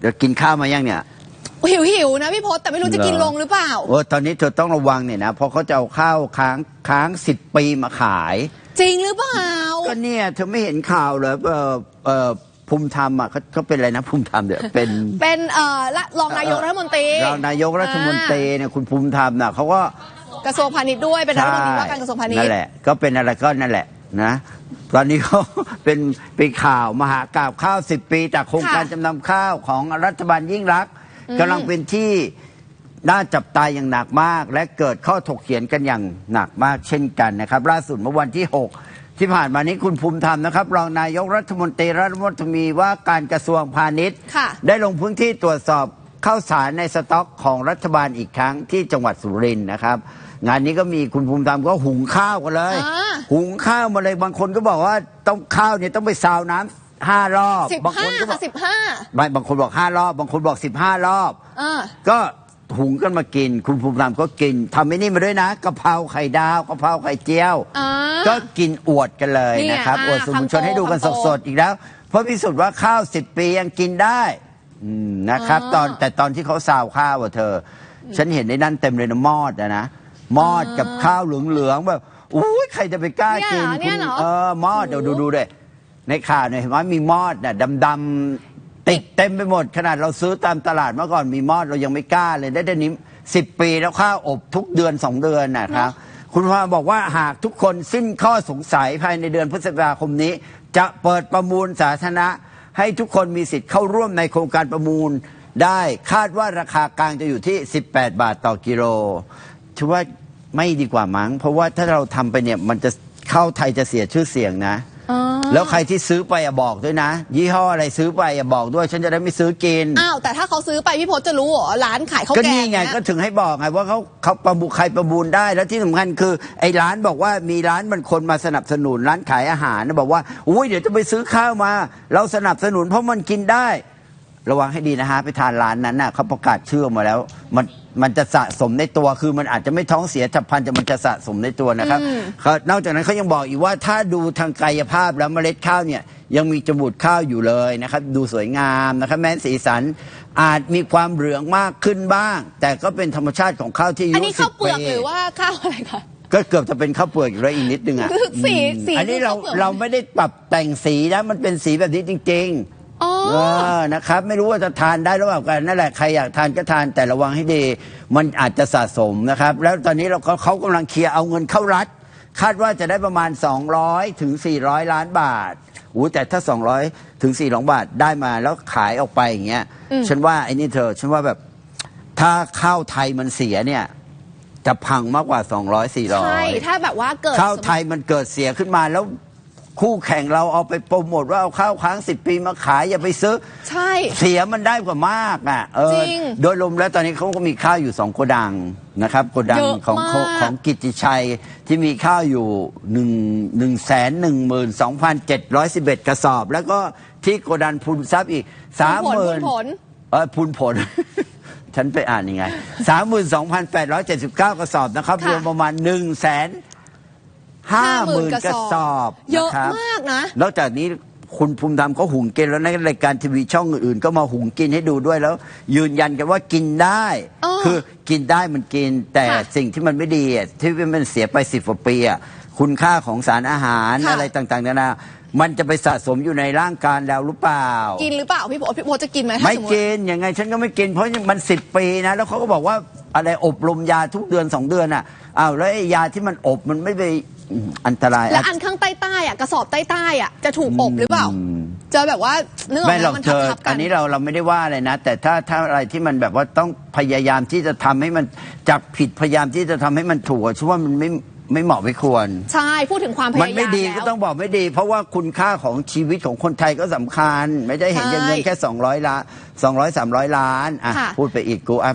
เดี๋ยวกินข้าวมายังเนี่ย หิวหิวๆนะพี่พศแต่ไม่รู้จะกินเหรอลงหรือเปล่า โอ้ตอนนี้เธอต้องระวังเนี่ยนะเพราะเขาจะเอาข้าวค้างค้างสิบปีมาขาย จริงหรือเปล่า ก็เนี่ยเธอไม่เห็นข่าวเหรอเออเออภูมิธรรมอะเขาเขาเป็นอะไรนะภูมิธรรมเนี่ยเป็น เป็นเอ่อละรองนายกรัฐมนตรีเรานายกรัฐมนตรีเนี่ยคุณภูมิธรรมน่ะเขาก็กระทรวงพาณิชย์ด้วยเป็นรัฐมนตรีว่าการกระทรวงพาณิชนั่นย์ แหละ ก็เป็นอะไรก็นั่นแหละนะ ตอนนี้เขาเป็นเป็นข่าวมหากราบข้าวสิบปี จากโครงการจำนำข้าวของรัฐบาลยิ่งรักษณ์กำลังเป็นที่น่าจับตายอย่างหนักมาก และเกิดข้อถกเถียงกันอย่างหนักมากเช่นกันนะครับ ล่าสุดเมื่อวันที่ 6 ที่ผ่านมานี้คุณภูมิธรรมนะครับรองนายกรัฐมนตรีรัฐมนตรีว่าการกระทรวงพาณิชย์ค่ะได้ลงพื้นที่ตรวจสอบ ข้าวสารในสต็อกของรัฐบาลอีกครั้งที่จังหวัดสุรินทร์นะครับ งานนี้ก็มีคุณภูมิธรรมก็หุงข้าวกันเลย อ่า หุงข้าวมาเลยบางคนก็บอกว่าต้องข้าวเนี่ยต้องไปซาวน้ำห้ารอบสิบบางคห้านก็บอค่ะกสิบห้าไม่บางคนบอกห้ารอบ บางคนบอกสิบห้ารอบอ่าก็หุงกันมากิน คุณภูมิธรรมก็กินทำไอ้นี่มาด้วยนะกะเพราไข่ดาวกะเพราไข่เจียว อ่าก็กินอวดกันเลยเนี่ยนะครับอ่าอวดสื่อมวลชนคำโตให้ดูกันคำโต สดๆอีกแล้ว เพราะพิสูจน์ว่าข้าวสิบปียังกินได้ อืมนะครับอ๋อตอนแต่ตอนที่เขาซาวข้าวอะเธอ ฉันเห็นในนั้นเต็มเลยนะมอดอะนะมอดกับข้าวเหลืองๆแบบอุ้ยใครจะไปกล้ากินเนี่ยเหรอคุณเออมอดเดี๋ยวดูดูเลยในข่าวเนี่ยเห็นไหมมีมอดน่ะดำๆติดเต็มไปหมด ขนาดเราซื้อตามตลาดเมื่อก่อนมีมอดเรายังไม่กล้าเลยได้แต่นี้สิบปีแล้วข้าวอบทุกเดือนสองเดือนนะครับ คุณพาบอกว่าหากทุกคนสิ้นข้อสงสัยภายในเดือนพฤษภาคมนี้ จะเปิดประมูลสาธารณะ ให้ทุกคนมีสิทธิ์เข้าร่วมในโครงการประมูล ได้คาดว่าราคากลางจะอยู่ที่ 18 บาทต่อกิโลถือว่าไม่ดีกว่ามั้งเพราะว่าถ้าเราทำไปเนี่ยมันจะเข้าไทยจะเสียชื่อเสียงนะ แล้วใครที่ซื้อไปอะบอกด้วยนะ ยี่ห้ออะไรซื้อไปอะบอกด้วย ฉันจะได้ไม่ซื้อกินอ้าวแต่ถ้าเขาซื้อไปพี่พศจะรู้เหรอร้านขายข้าวก็แกงนี่ไงเยก็ถึงให้บอกไงว่าเขาเขาประมูลใครประมูลได้ แล้วที่สำคัญคือไอ้ร้านบอกว่ามีร้านมันคนมาสนับสนุนร้านขายอาหารนะบอกว่าอุ้ยเดี๋ยวจะไปซื้อข้าวมา เราสนับสนุนเพราะมันกินได้ ระวังให้ดีนะฮะไปทานร้านนั้นน่ะเขาประกาศชื่อออกมาแล้ว มันมันจะสะสมในตัวคือมันอาจจะไม่ท้องเสียฉับพลันแต่มันจะสะสมในตัวนะครับเขานอกจากนั้นเขายังบอกอีกว่าถ้าดูทางกายภาพแล้วเมล็ดข้าวเนี่ยยังมีจมูกข้าวอยู่เลยนะครับ ดูสวยงามนะครับแม้สีสันอาจมีความเหลืองมากขึ้นบ้าง แต่ก็เป็นธรรมชาติของข้าวที่อายุอันนี้ข้าวเปลือก10หรือว่าข้าวอะไรคะก็เกือบจะเป็นข้าวเปลือกอยู่แล้วอีกนิดนึงอะสีอืมสีอันนี้เราคือข้าวเปลือกเราไม่ได้ปรับแต่งสีนะมันเป็นสีแบบนี้จริง ๆ อ๋อเออนะครับ ไม่รู้ว่าจะทานได้หรือเปล่ากันนั่นแหละใครอยากทานก็ทานแต่ระวังให้ดี มันอาจจะสะสมนะครับ แล้วตอนนี้เราก็เขากำลังเคลียร์เอาเงินเข้ารัฐ คาดว่าจะได้ประมาณ 200 ถึง 400 ล้านบาทอู้แต่ถ้า 200 ถึง 400 บาทได้มาแล้วขายออกไปอย่างเงี้ยฉันว่าไอ้นี่เธอฉันว่าแบบถ้าข้าวไทยมันเสียเนี่ยจะพังมากกว่า 200 400ใช่ถ้าแบบว่าเกิดข้าวไทยมันเกิดเสียขึ้นมาแล้ว คู่แข่งเราเอาไปโปรโมทว่าเอาข้าวค้างสิบปีมาขายอย่าไปซื้อ ใช่ เสียมันได้กว่ามากอะเออจริงโดยรวมแล้วตอนนี้เขาก็มีข้าวอยู่สองโกดังนะครับโกดังเยอะของมาก ของของกิตติชัยที่มีข้าวอยู่หนึ่งหนึ่งแสนหนึ่งหมื่นสองพันเจ็ดร้อยสิบเอ็ดกระสอบ แล้วก็ที่โกดังพูนทรัพย์อีกสามผลหมื่น ผล เออพูนผล ฉันไปอ่านยังไงสามหมื่นสองพันแปดร้อยเจ็ดสิบเก้ากระสอบนะครับ ค่ะ รวมประมาณหนึ่งแสน ห้าหมื่น50,000กระสอบ เยอะนครับมากนะ นอกจากนี้คุณภูมิธรรมก็หุงกินแล้วในรายการทีวีช่องอื่นๆ ก็มาหุงกินให้ดูด้วยแล้ว ยืนยันกันว่ากินได้อ้อคือกินได้มันกิน แต่ค่ะสิ่งที่มันไม่ดีอะที่มันเสียไปสิบกว่าปีอะคุณค่าของสารอาหารค่ะอะไรต่างๆนานามันจะไปสะสมอยู่ในร่างกายเราหรือเปล่า กินหรือเปล่าพี่พศพี่พศจะกินไหมถ้าไม่สมมติกินยังไง ฉันก็ไม่กินเพราะมันสิบปีนะ แล้วเขาก็บอกว่าอะไรอบรมยาทุกเดือนสองเดือนอะอ้าวแล้วไอ้ยาที่มันอบมันไม่ไป อืมอันตรายแล้วอันข้างใต้ใต้ๆอะกระสอบใต้ใต้ๆอะจะถูกอบหรือเปล่าอืมจะแบบว่าเนื้อออกไม่หรมาอกมันเธอทับๆกัอัน นนี้เราเราไม่ได้ว่าอะไรนะ แต่ถ้าถ้าอะไรที่มันแบบว่าต้องพยายามที่จะทำให้มันจับผิดพยายามที่จะทำให้มันถูกอะฉันว่ามันไม่ไม่เหมาะไม่ควร ใช่ พูดถึงความพยายามมันไม่ดีแล้วก็ต้องบอกไม่ดี เพราะว่าคุณค่าของชีวิตของคนไทยก็สำคัญ ไม่ได้เห็นใช่เงินแค่ 200ล้าน200 300 ล้านอะค่ะ พูดไปอีกกูอะ